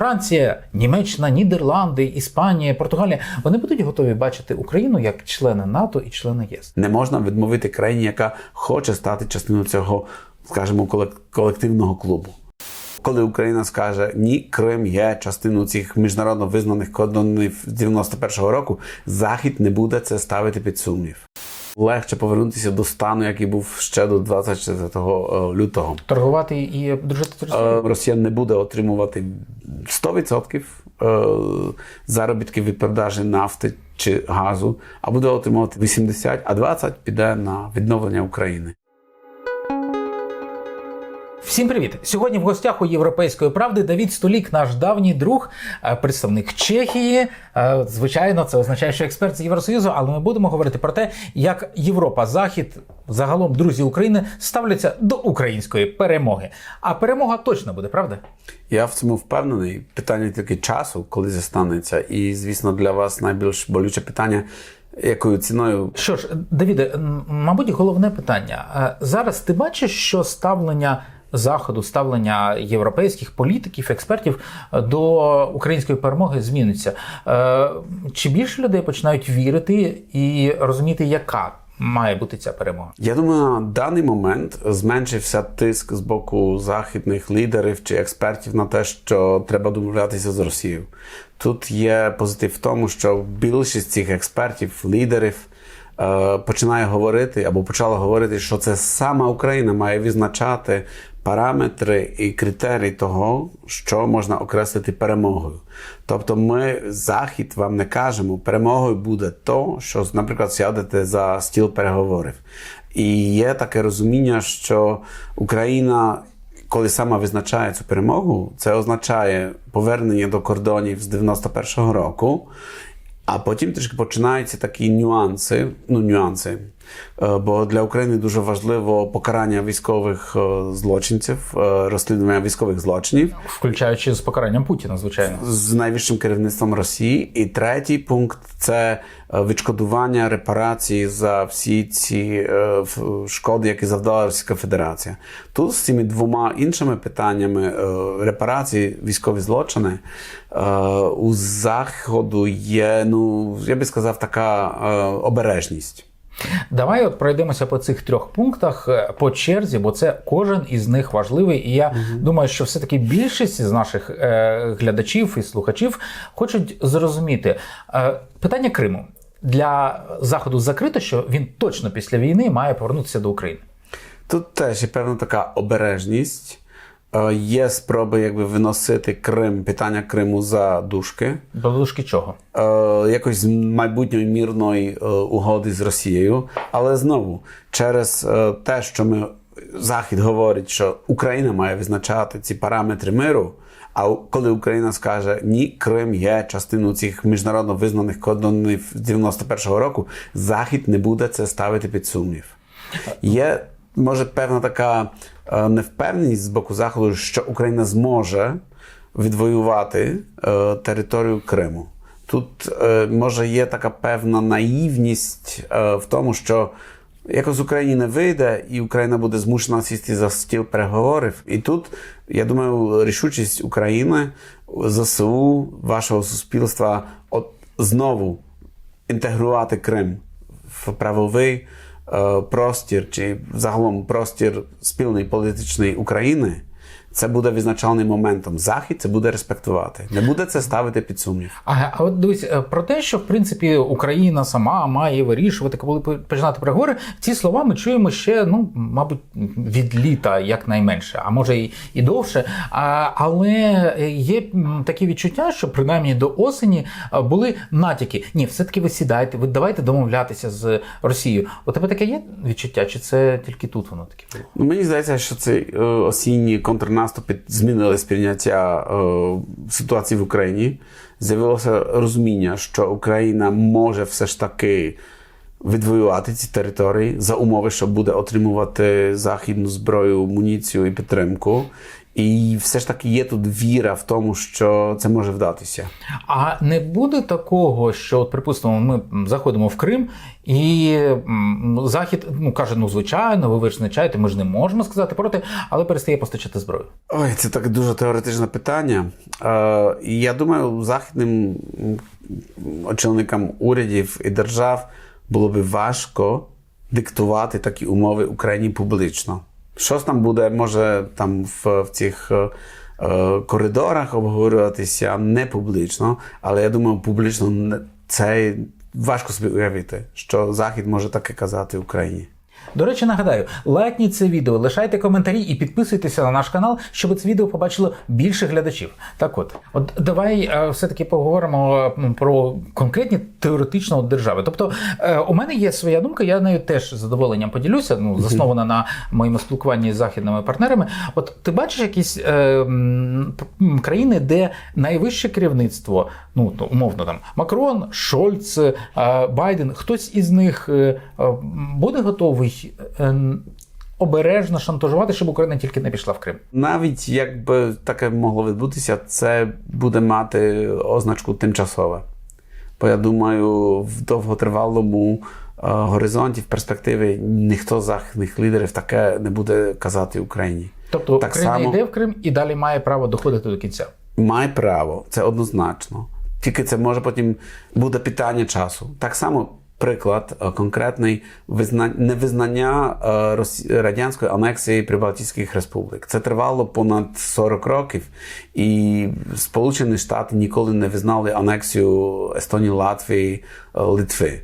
Франція, Німеччина, Нідерланди, Іспанія, Португалія вони будуть готові бачити Україну як члени НАТО і члени ЄС. Не можна відмовити країні, яка хоче стати частиною цього, скажімо, колек- колективного клубу. Коли Україна скаже ні, Крим є частиною цих міжнародно визнаних кордонів з 91-го року, Захід не буде це ставити під сумнів. Легше повернутися до стану, який був ще до 24 лютого. Торгувати і дружити з Росією. Е, Росія не буде отримувати 100% е, заробітків від продажі нафти чи газу, а буде отримувати 80%, а 20% піде на відновлення України. Всім привіт! Сьогодні в гостях у Європейської правди Давід Столік, наш давній друг, е, представник Чехії. Е, Звичайно, це означає, що експерт з Євросоюзу, але ми будемо говорити про те, як Європа, Захід, загалом друзі України ставляться до української перемоги. А перемога точно буде, правда? Я в цьому впевнений. Питання тільки часу, коли це станеться. І, звісно, для вас найбільш болюче питання, якою ціною Що ж, Давіде, мабуть, головне питання. Е, Зараз ти бачиш, що ставлення Заходу, ставлення європейських політиків, експертів до української перемоги зміниться. Е, Чи більше людей починають вірити і розуміти, яка має бути ця перемога? Я думаю, на даний момент зменшився тиск з боку західних лідерів чи експертів на те, що треба домовлятися з Росією. Тут є позитив в тому, що більшість цих експертів, лідерів е, починає говорити або почала говорити, що це сама Україна має визначати параметри і критерії того, що можна окреслити перемогою. Тобто, ми захід вам не кажемо, перемогою буде то, що, наприклад, сядете за стіл переговорів. І є таке розуміння, що Україна. Коли сама визначає цю перемогу, це означає повернення до кордонів з 91-го року, а потім трішки починаються такі нюанси. Ну, нюанси. Е, Бо для України дуже важливо покарання військових е, злочинців, е, розслідування військових злочинів Включаючи з покаранням Путіна, звичайно. з найвищим керівництвом Росії. І третій пункт це відшкодування репарації за всі ці шкоди, які завдала Російська Федерація. Тут з цими двома іншими питаннями репарації, військові злочини у заходу є, ну я би сказав, така обережність. Давай от пройдемося по цих трьох пунктах е, по черзі, бо це кожен із них важливий. І я думаю, що все-таки більшість з наших е, глядачів і слухачів хочуть зрозуміти е, питання Криму для заходу закрито, що він точно після війни має повернутися до України. Тут теж є певна така обережність. Е, Є спроби якби виносити Крим, питання Криму за дужки. До дужки чого? е, якось з майбутньої мірної е, угоди з Росією. Але знову через е, те, що ми Захід говорить, що Україна має визначати ці параметри миру. А коли Україна скаже ні, Крим є частиною цих міжнародно визнаних кордонів з 91-го року, Захід не буде це ставити під сумнів. Є може певна така невпевненість з боку Заходу, що Україна зможе відвоювати е, територію Криму. Тут е, може є така певна наївність е, в тому, що якось Україні не вийде, і Україна буде змушена сісти за стіл переговорів. І тут, я думаю, рішучість України, ЗСУ, вашого суспільства от знову інтегрувати Крим в правовий е, простір чи загалом простір спільної політичної України. Це буде визначальним моментом. Захід це буде респектувати. Не буде це ставити під сумнів. А, а от дивись, е, про те, що в принципі Україна сама має вирішувати, коли починати переговори, ці слова ми чуємо ще, ну мабуть, від літа якнайменше, а може і, і довше. А, але є такі відчуття, що принаймні до осені е, були натяки. Ні, все-таки ви сідайте, ви давайте домовлятися з Росією. У тебе таке є відчуття, чи це тільки тут воно таке було? Ну, Мені здається, що цей е, осінній контрнаступи змінили сприйняття е, ситуації в Україні. З'явилося розуміння, що Україна може все ж таки відвоювати ці території за умови, що буде отримувати західну зброю, муніцію і підтримку. І все ж таки є тут віра в тому, що це може вдатися. А не буде такого, що, от, припустимо, ми заходимо в Крим, і Захід ну, каже: ну, звичайно, ви визначаєте, ми ж не можемо сказати проти, але перестає постачати зброю. Ой, це так дуже теоретичне питання. Е, я думаю, західним очільникам урядів і держав було би важко диктувати такі умови Україні публічно. Щось там буде, може, там в, в цих е, е, коридорах обговорюватися не публічно, але я думаю, публічно це важко собі уявити, що Захід може таке казати Україні. До речі, нагадаю, лайкніть це відео, лишайте коментарі і підписуйтеся на наш канал, щоб це відео побачило більше глядачів. Так от, от давай е, все-таки поговоримо про конкретні теоретично держави. Тобто, е, у мене є своя думка, я нею теж з задоволенням поділюся. Ну, заснована на моєму спілкуванні з західними партнерами. От ти бачиш якісь е, країни, де найвище керівництво, ну умовно там Макрон, Шольц, е, Байден, хтось із них буде готовий е, обережно шантажувати, щоб Україна тільки не пішла в Крим. Навіть якби таке могло відбутися, це буде мати означку тимчасове. Бо я думаю, в довготривалому е, горизонті, в перспективі, ніхто з західних лідерів таке не буде казати Україні. Тобто Так Україна само- йде в Крим і далі має право доходити до кінця. Має право, це однозначно. Тільки це може потім буде питання часу. Так само приклад е, конкретний визна... невизнання е, радянської анексії Прибалтійських республік. Це тривало понад 40 років, і Сполучені Штати ніколи не визнали анексію Естонії, Латвії, е, Литви.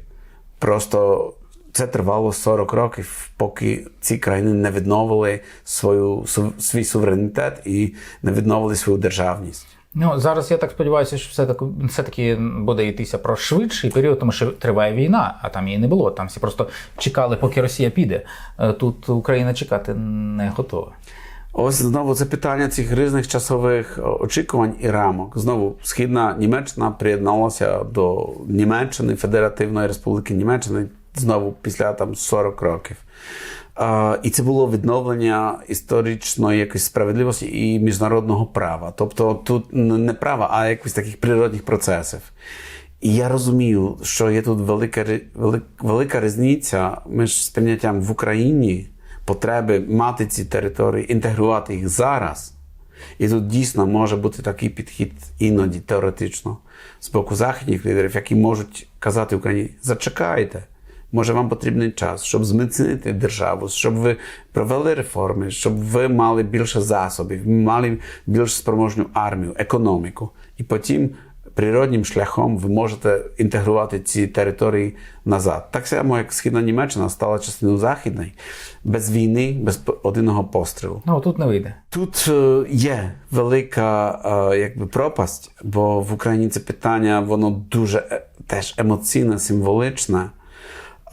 Просто це тривало 40 років, поки ці країни не відновили свою, свій суверенітет і не відновили свою державність. Ну зараз я так сподіваюся, що все таки все таки буде йтися про швидший період, тому що триває війна, а там її не було. Там всі просто чекали, поки Росія піде. Е, Тут Україна чекати не готова. Ось знову це питання цих різних часових очікувань і рамок. Знову східна Німеччина приєдналася до Німеччини, Федеративної Республіки Німеччини знову після там 40 років. А, і це було відновлення історичної якоїсь справедливості і міжнародного права. Тобто тут не права, а якихось таких природних процесів. І я розумію, що є тут велика, ри- велик- велика різниця між сприйняттям в Україні потреби мати ці території, інтегрувати їх зараз. І тут дійсно може бути такий підхід іноді теоретично з боку західних лідерів, які можуть казати Україні: зачекайте, може вам потрібний час, щоб зміцнити державу, щоб ви провели реформи, щоб ви мали більше засобів, мали більш спроможну армію, економіку. І потім природнім шляхом ви можете інтегрувати ці території назад. Так само, як Східна Німеччина стала частиною західної, без війни, без одного пострілу. Ну тут не вийде. Тут е, є велика е, якби пропасть, бо в Україні це питання воно дуже е, теж емоційне, символичне.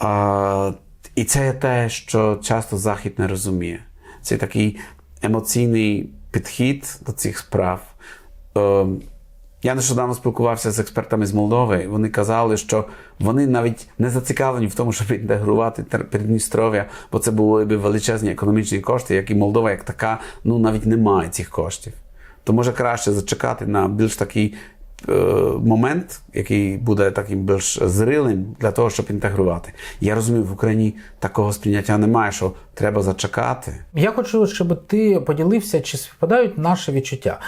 А, і це є те, що часто Захід не розуміє. Це такий емоційний підхід до цих справ. Е, я нещодавно спілкувався з експертами з Молдови, вони казали, що вони навіть не зацікавлені в тому, щоб інтегрувати Придністров'я, бо це були б величезні економічні кошти, які Молдова як така ну навіть не має цих коштів. То може краще зачекати на більш такий момент, який буде таким більш зрилим для того, щоб інтегрувати. Я розумію, в Україні такого сприйняття немає, що треба зачекати. Я хочу, щоб ти поділився, чи співпадають наші відчуття.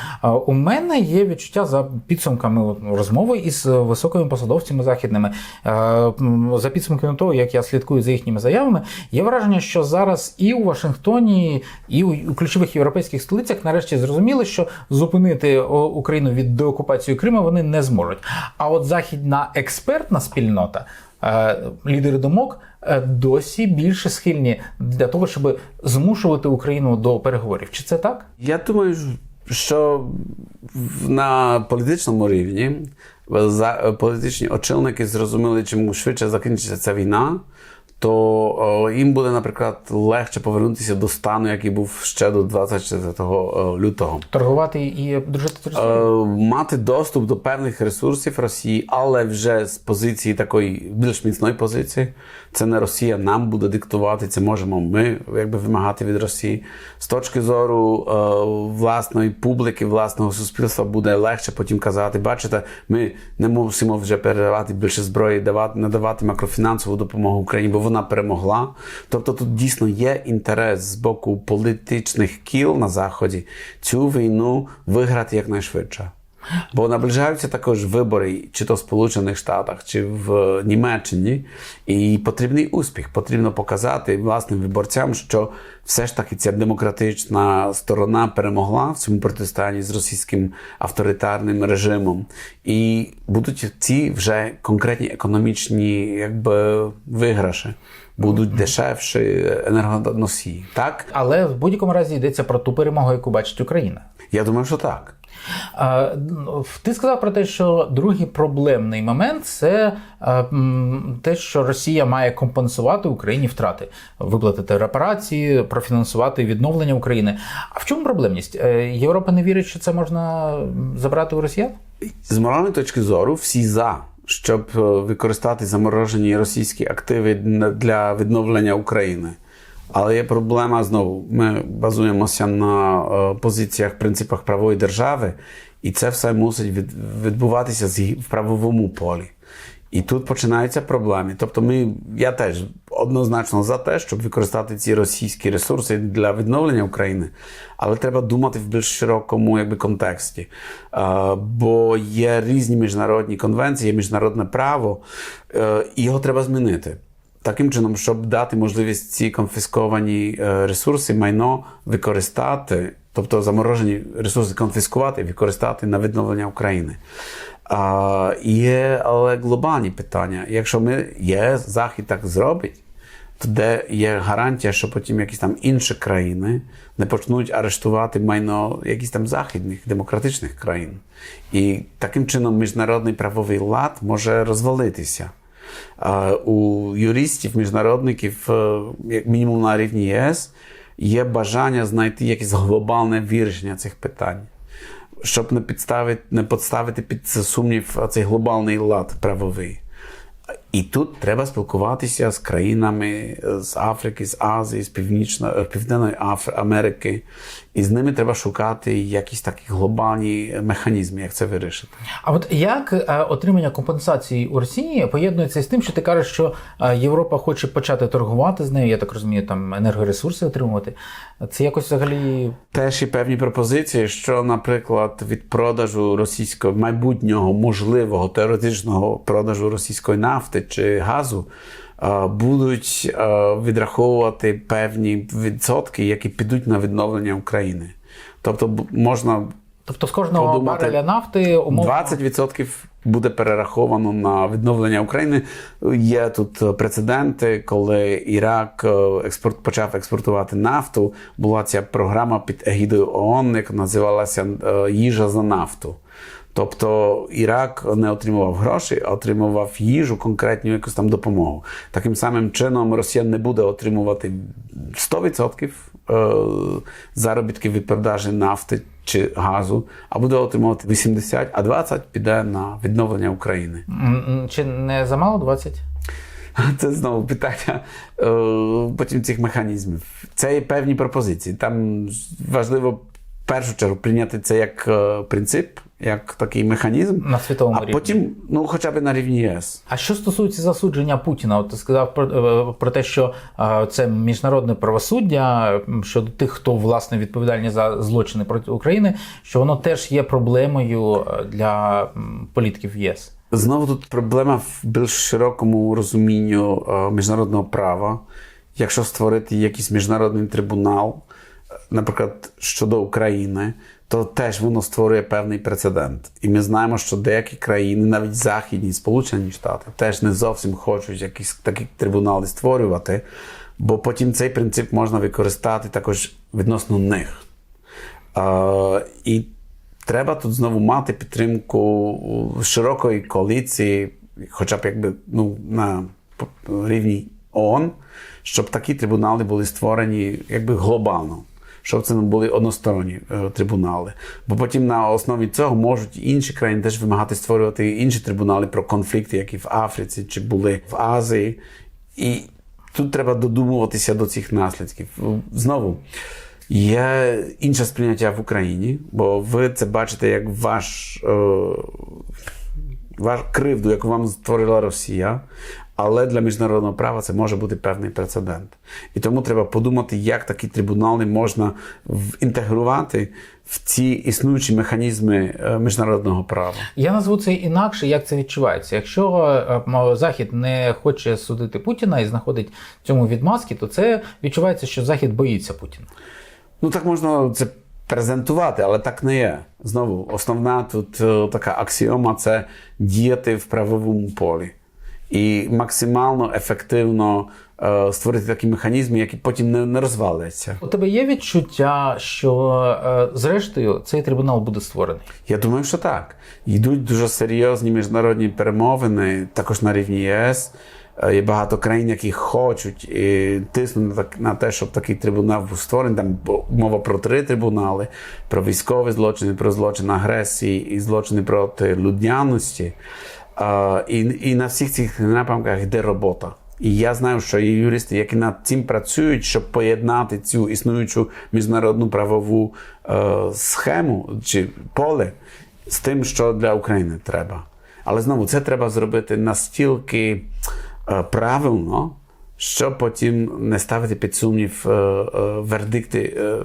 У мене є відчуття за підсумками розмови із високими посадовцями західними. Е, За підсумками того, як я слідкую за їхніми заявами, є враження, що зараз і у Вашингтоні, і у ключових європейських столицях нарешті зрозуміли, що зупинити Україну від деокупації Криму вони не зможуть. А от західна експертна спільнота. е, Лідери думок е, досі більше схильні для того, щоб змушувати Україну до переговорів. Чи це так? Я думаю, що на політичному рівні за- політичні очільники зрозуміли, чим швидше закінчиться ця війна, то їм буде, наприклад, легше повернутися до стану, який був ще до 24 лютого. Торгувати і дружити з Е, Росією? мати доступ до певних ресурсів Росії, але вже з позиції такої більш міцної позиції. Це не Росія нам буде диктувати, це можемо ми якби вимагати від Росії. З точки зору е, власної публіки, власного суспільства буде легше потім казати: бачите, ми не мусимо вже передавати більше зброї, давати надавати макрофінансову допомогу Україні, бо вона перемогла. Тобто тут дійсно є інтерес з боку політичних кіл на заході цю війну виграти якнайшвидше. Бо наближаються також вибори, чи то в Сполучених Штатах, чи в Німеччині, і потрібний успіх. Потрібно показати власним виборцям, що все ж таки ця демократична сторона перемогла в цьому протистоянні з російським авторитарним режимом. І будуть ці вже конкретні економічні якби, виграші, будуть дешевші енергоносії. Так? Але в будь-якому разі йдеться про ту перемогу, яку бачить Україна. Я думаю, що так. Ну, Ти сказав про те, що другий проблемний момент це те, що Росія має компенсувати Україні втрати, виплатити репарації, профінансувати відновлення України. А в чому проблемність? Е, Європа не вірить, що це можна забрати у росіян? З моральної точки зору, всі за, щоб е, використати заморожені російські активи для відновлення України. Але є проблема знову. Ми базуємося на е, позиціях, принципах правової держави, і це все мусить відбуватися в правовому полі. І тут починаються проблеми. Тобто, ми, я теж однозначно за те, щоб використати ці російські ресурси для відновлення України, але треба думати в більш широкому якби, контексті. Е, бо є різні міжнародні конвенції, є міжнародне право, е, і його треба змінити. Таким чином, щоб дати можливість ці конфісковані е, ресурси, майно використати, тобто заморожені ресурси конфіскувати і використати на відновлення України. А, є але глобальні питання. Якщо ми є, Захід так зробить, то де є гарантія, що потім якісь там інші країни не почнуть арештувати майно якісь там західних демократичних країн. І таким чином міжнародний правовий лад може розвалитися. У юристів, міжнародників, е, як мінімум на рівні ЄС, є бажання знайти якесь глобальне вирішення цих питань, щоб не підставити, не підставити під сумнів цей глобальний лад правовий. І тут треба спілкуватися з країнами з Африки, з Азії, з Північної Південної Афри, Америки. І з ними треба шукати якісь такі глобальні механізми, як це вирішити. А от як е, отримання компенсації у Росії поєднується з тим, що ти кажеш, що е, Європа хоче почати торгувати з нею, я так розумію, там енергоресурси отримувати. Це якось взагалі Теж є певні пропозиції, що, наприклад, від продажу російського майбутнього можливого теоретичного продажу російської нафти чи газу е, будуть е, відраховувати певні відсотки, які підуть на відновлення України. Тобто можна Тобто з кожного Подумати, бареля нафти умовно 20% буде перераховано на відновлення України. Є тут прецеденти, коли Ірак е, експорт почав експортувати нафту. Була ця програма під егідою ООН, яка називалася е, Їжа за нафту. Тобто Ірак не отримував гроші, а отримував їжу, конкретну якусь там допомогу. Таким самим чином Росія не буде отримувати 100% е, заробітків від продажі нафти чи газу, а буде отримувати 80%, а 20% піде на відновлення України. Чи не замало 20? Це знову питання е, потім цих механізмів. Це є певні пропозиції. Там важливо першу чергу прийняти це як е, принцип, як такий механізм, На світовому а рівні. потім, ну, хоча б на рівні ЄС. А що стосується засудження Путіна, от ти сказав про, е, про те, що е, це міжнародне правосуддя щодо тих, хто власне відповідальні за злочини проти України, що воно теж є проблемою для політиків ЄС. Знову тут проблема в більш широкому розумінню міжнародного права. Якщо створити якийсь міжнародний трибунал, наприклад, щодо України, то теж воно створює певний прецедент. І ми знаємо, що деякі країни, навіть західні, Сполучені Штати, теж не зовсім хочуть якісь такі трибунали створювати, бо потім цей принцип можна використати також відносно них. Е, і треба тут знову мати підтримку широкої коаліції, хоча б якби ну, на рівні ООН, щоб такі трибунали були створені якби глобально. Щоб це були односторонні е, трибунали. Бо потім на основі цього можуть інші країни теж вимагати створювати інші трибунали про конфлікти, які в Африці чи були в Азії. І тут треба додумуватися до цих наслідків. Знову є інше сприйняття в Україні, бо ви це бачите як ваш, е, ваш кривду, яку вам створила Росія. Але для міжнародного права це може бути певний прецедент. І тому треба подумати, як такі трибунали можна інтегрувати в ці існуючі механізми е, міжнародного права. Я назву це інакше, як це відчувається. Якщо е, Захід не хоче судити Путіна і знаходить цьому відмазки, то це відчувається, що Захід боїться Путіна. Ну так можна це презентувати, але так не є. Знову, основна тут е, така аксіома це діяти в правовому полі. І максимально ефективно е, створити такі механізми, які потім не, не розваляться. У тебе є відчуття, що е, зрештою цей трибунал буде створений? Я думаю, що так. Йдуть дуже серйозні міжнародні перемовини, також на рівні ЄС. Е, Є багато країн, які хочуть і тиснуть на, те, щоб такий трибунал був створений. Там мова про три трибунали: про військові злочини, про злочин агресії і злочини проти людяності. І, і на всіх цих напрямках йде робота. І я знаю, що є юристи, які над цим працюють, щоб поєднати цю існуючу міжнародну правову е, схему чи поле з тим, що для України треба. Але знову це треба зробити настільки е, правильно, щоб потім не ставити під сумнів е, е, вердикти е,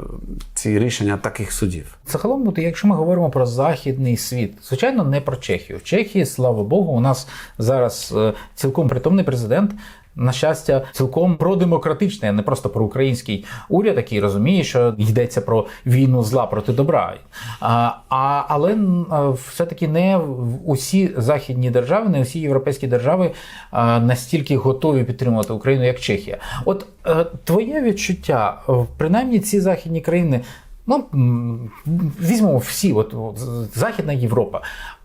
ці рішення таких судів. Загалом, якщо ми говоримо про західний світ, звичайно, не про Чехію. В Чехії, слава Богу, у нас зараз цілком притомний президент. На щастя, цілком продемократичний, а не просто проукраїнський уряд, який розуміє, що йдеться про війну зла проти добра. А, а, але все-таки не усі західні держави, не усі європейські держави настільки готові підтримувати Україну, як Чехія. От е, твоє відчуття, е, принаймні ці західні країни. Ну, візьмемо всі, от, от Західна Європа.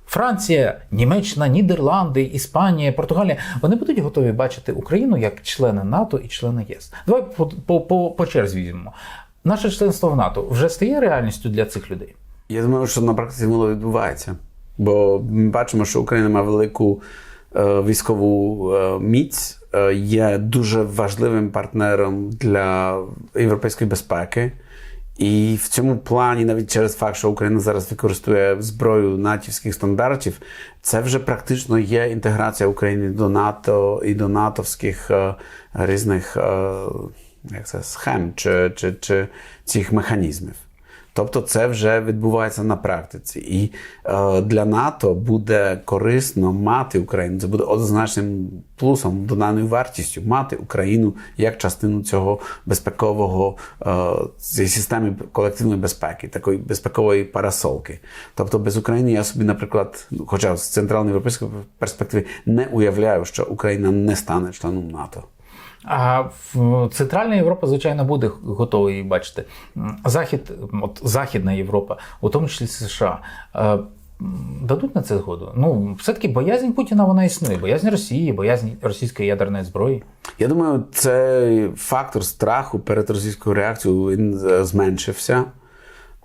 Франція, Німеччина, Нідерланди, Іспанія, Португалія вони будуть готові бачити Україну як члени НАТО і члени ЄС. Давай по, по, по, по черзі візьмемо. Наше членство в НАТО вже стає реальністю для цих людей. Я думаю, що на практиці воно відбувається. Бо ми бачимо, що Україна має велику е, військову е, міць, е, є дуже важливим партнером для європейської безпеки. І в цьому плані, навіть через факт, що Україна зараз використовує зброю натівських стандартів, це вже практично є інтеграція України до НАТО і до натовських е, різних е, як це, схем чи, чи, чи цих механізмів. Тобто це вже відбувається на практиці. І е, для НАТО буде корисно мати Україну. Це буде однозначним плюсом, доданою вартістю мати Україну як частину цього безпекового е, системи колективної безпеки, такої безпекової парасолки. Тобто без України я собі, наприклад, ну, хоча з центральноєвропейської перспективи не уявляю, що Україна не стане членом НАТО. А Центральна Європа, звичайно, буде готова її бачити. Захід, от Західна Європа, у тому числі США. е, Дадуть на це згоду. Ну, все-таки боязнь Путіна вона існує. Боязнь Росії, боязнь російської ядерної зброї. Я думаю, цей фактор страху перед російською реакцією він е, зменшився.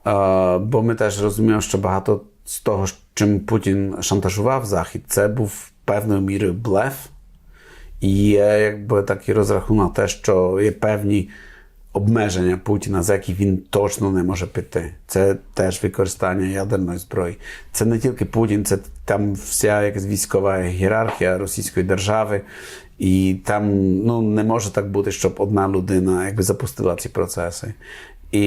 Е, Бо ми теж розуміємо, що багато з того, чим Путін шантажував Захід, це був певною мірою блеф. Є якби такий розрахунок на те, що є певні обмеження Путіна, за які він точно не може піти. Це теж використання ядерної зброї. Це не тільки Путін, це там вся якась військова ієрархія російської держави. І там ну, не може так бути, щоб одна людина якби запустила ці процеси. І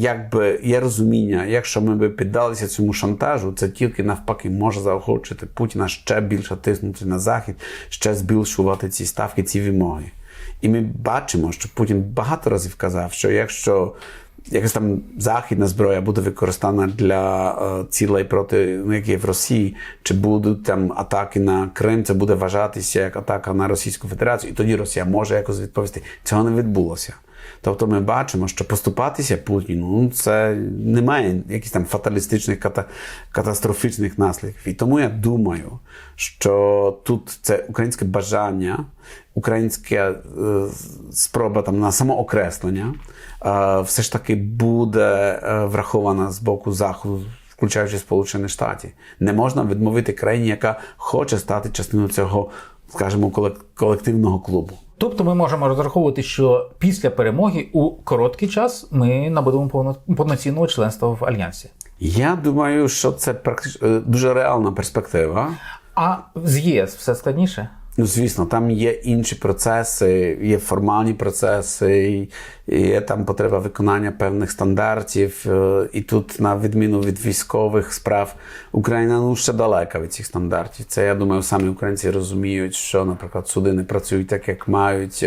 якби є розуміння, якщо ми би піддалися цьому шантажу, це тільки навпаки може заохочити Путіна ще більше тиснути на захід, ще збільшувати ці ставки, ці вимоги. І ми бачимо, що Путін багато разів казав, що якщо якась там західна зброя буде використана для е, цілей проти ну, як в Росії, чи будуть там атаки на Крим, це буде вважатися як атака на Російську Федерацію, і тоді Росія може якось відповісти. Цього не відбулося. Тобто ми бачимо, що поступатися Путіну ну, це не має якихось там фаталістичних ката, катастрофічних наслідків. І тому я думаю, що тут це українське бажання, українська е, спроба там на самоокреслення е, все ж таки буде е, врахована з боку Заходу. Включаючи Сполучені Штати, не можна відмовити країні, яка хоче стати частиною цього, скажімо, колективного клубу. Тобто ми можемо розраховувати, що після перемоги у короткий час ми набудемо повно- повноцінного членства в альянсі. Я думаю, що це е, дуже реальна перспектива. А з ЄС все складніше. Ну, звісно, там є інші процеси, є формальні процеси, є там потреба виконання певних стандартів. е, І тут, на відміну від військових справ, Україна ну ще далека від цих стандартів. Це я думаю, самі українці розуміють, що, наприклад, суди не працюють так, як мають.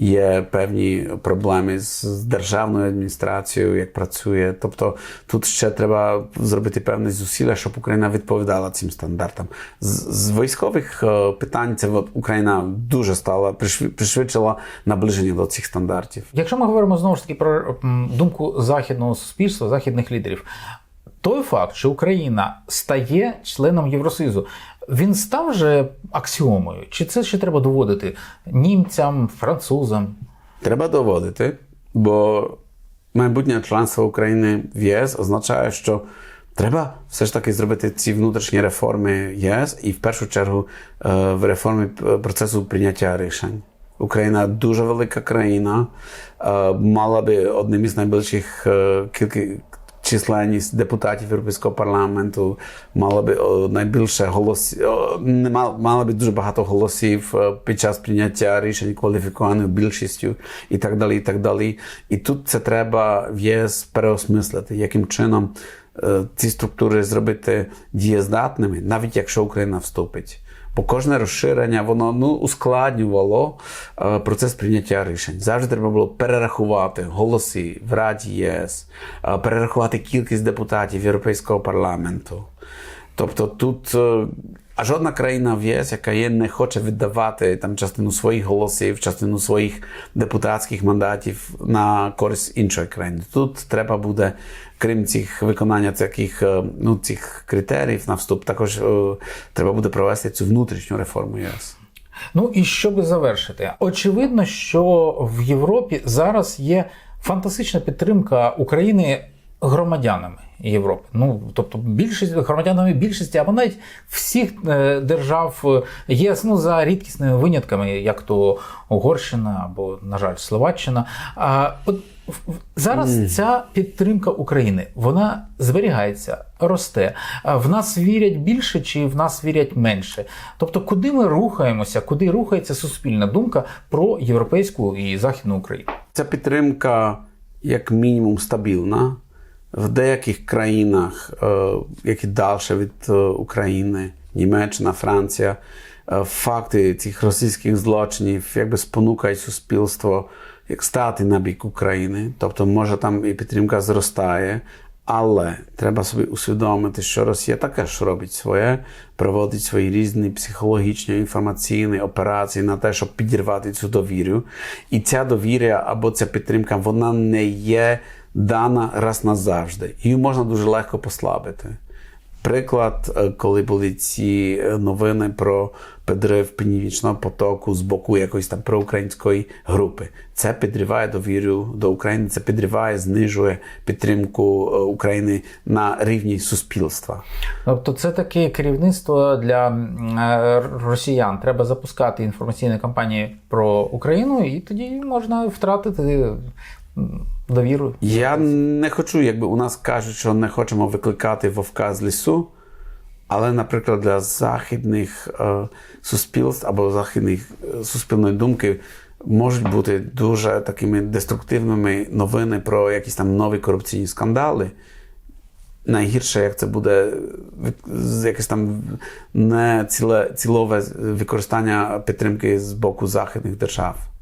Є певні проблеми з державною адміністрацією, як працює. Тобто тут ще треба зробити певні зусилля, щоб Україна відповідала цим стандартам. З, з військових е, питань це Україна дуже стала пришвидшила наближення до цих стандартів. Якщо ми говоримо знову ж таки про думку західного суспільства, західних лідерів, той факт, що Україна стає членом Євросоюзу, він став вже аксіомою? Чи це ще треба доводити німцям, французам? Треба доводити, бо майбутнє членство України в ЄС означає, що треба все ж таки зробити ці внутрішні реформи ЄС і в першу чергу е, в реформі процесу прийняття рішень. Україна дуже велика країна, е, мала би одним із найбільших е, кількість численність депутатів Європейського парламенту мала би найбільше голосів, не мала, би дуже багато голосів е, під час прийняття рішень кваліфікованою більшістю і так далі. І так далі. І тут це треба в ЄС переосмислити, яким чином е, ці структури зробити дієздатними, навіть якщо Україна вступить. Бо кожне розширення воно ну ускладнювало е, процес прийняття рішень. Завжди треба було перерахувати голоси в Раді ЄС, е, перерахувати кількість депутатів Європейського парламенту. Тобто тут е, а жодна країна в ЄС, яка є, не хоче віддавати там частину своїх голосів, частину своїх депутатських мандатів на користь іншої країни. Тут треба буде, крім цих виконання таких е, ну, цих критеріїв на вступ, також треба буде провести цю внутрішню реформу ЄС. Ну і щоб завершити, очевидно, що в Європі зараз є фантастична підтримка України громадянами Європи. Ну тобто більшість громадянами більшості, або навіть всіх е, держав ЄС, ну за рідкісними винятками, як то Угорщина або, на жаль, Словаччина. А от зараз ця підтримка України вона зберігається, росте. В нас вірять більше чи в нас вірять менше? Тобто, куди ми рухаємося, куди рухається суспільна думка про європейську і західну Україну? Ця підтримка, як мінімум, стабільна. В деяких країнах, е, які далі від е, України, Німеччина, Франція, е, факти цих російських злочинів якби спонукають суспільство як стати на бік України. Тобто, може там і підтримка зростає, але треба собі усвідомити, що Росія також робить своє, проводить свої різні психологічні інформаційні операції на те, щоб підірвати цю довіру. І ця довіря або ця підтримка, вона не є дана раз назавжди. Її можна дуже легко послабити. Приклад, е, коли були ці е, новини про підрив північного потоку з боку якоїсь там проукраїнської групи. Це підриває довіру до України, це підриває, знижує підтримку е, України на рівні суспільства. Тобто, це таке керівництво для росіян. Треба запускати інформаційні кампанії про Україну, і тоді можна втратити довіру. Я не хочу, якби у нас кажуть, що не хочемо викликати вовка з лісу. Але, наприклад, для західних е, суспільств або західних е, суспільної думки можуть бути дуже такими деструктивними новини про якісь там нові корупційні скандали. Найгірше, як це буде якесь там не ціле, цілове використання підтримки з боку західних держав.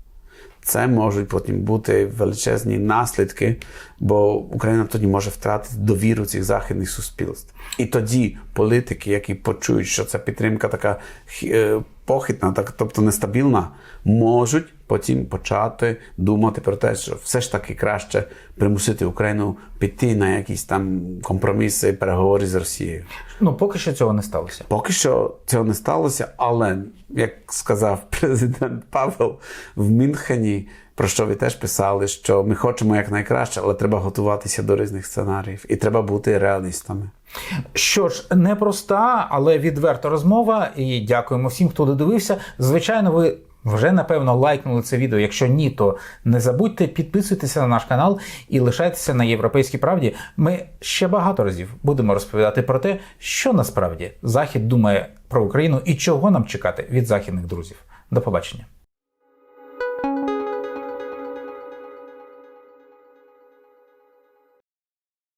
Це можуть потім бути величезні наслідки, бо Україна тоді може втратити довіру цих західних суспільств. І тоді політики, які почують, що ця підтримка така е, похитна, так, тобто нестабільна, можуть потім почати думати про те, що все ж таки краще примусити Україну піти на якісь там компроміси, переговори з Росією. Ну поки що цього не сталося. Поки що цього не сталося, але як сказав президент Павел в Мюнхені, про що ви теж писали, що ми хочемо якнайкраще, але треба готуватися до різних сценаріїв і треба бути реалістами. Що ж, непроста, але відверта розмова. І дякуємо всім, хто додивився. Звичайно, ви. Вже напевно лайкнули це відео. Якщо ні, то не забудьте підписуйтеся на наш канал і лишайтеся на Європейській правді. Ми ще багато разів будемо розповідати про те, що насправді Захід думає про Україну і чого нам чекати від західних друзів. До побачення.